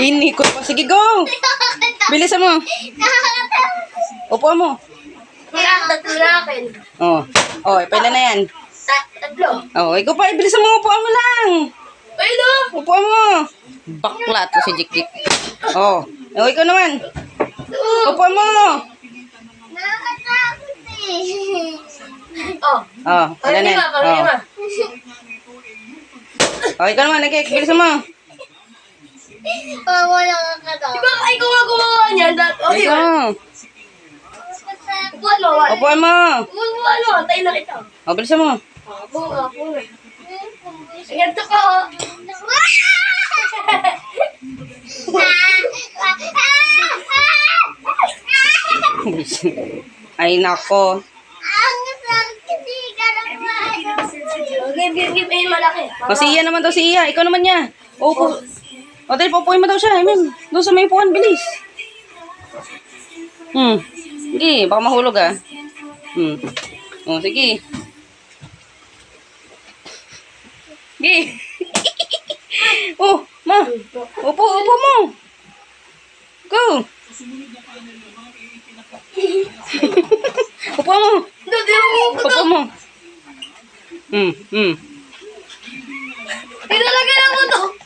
Inikot pa. Sige, go! Bilisan mo. Upo mo. Wala, tatlo na akin. Oh. Oh, pwede na yan. Ta- tatlo. Oh, ikaw pa. Bilisan mo. Upuan mo lang. No! Upuan mo. Bakla to si Jik Jik. Oh. Oh, ikaw naman. Upuan mo. Nakakatakot eh. Oh, Oh, pang pwede na yan. Oh. Oh, ikaw naman. Nagkik. Bilisan mo. Oh, wala nakakatakot. Di ba ay gumawa gumawa niyan? Dat okay ba? Ikaw. Upuan mo, wala. Upuan mo. Upuan mo, tayo na kita. Oh, bilisan mo. Oh, bunga, bunga. Ganito ka, oh. Ay, nako. Ang Okay, give, give, eh, malaki. O, si Iya naman daw, si Iya. Ikaw naman niya. Upo. O, dali, pupuin mo daw siya. Amen. Doon sa may upuan, bilis. Hmm. Sige, baka mahulog ah. Hmm. O, sige. Sige. oh, ma. Upo, upo mo. Go. upo mo Upo mo. Hmm, hmm. Tinalaga na mo to!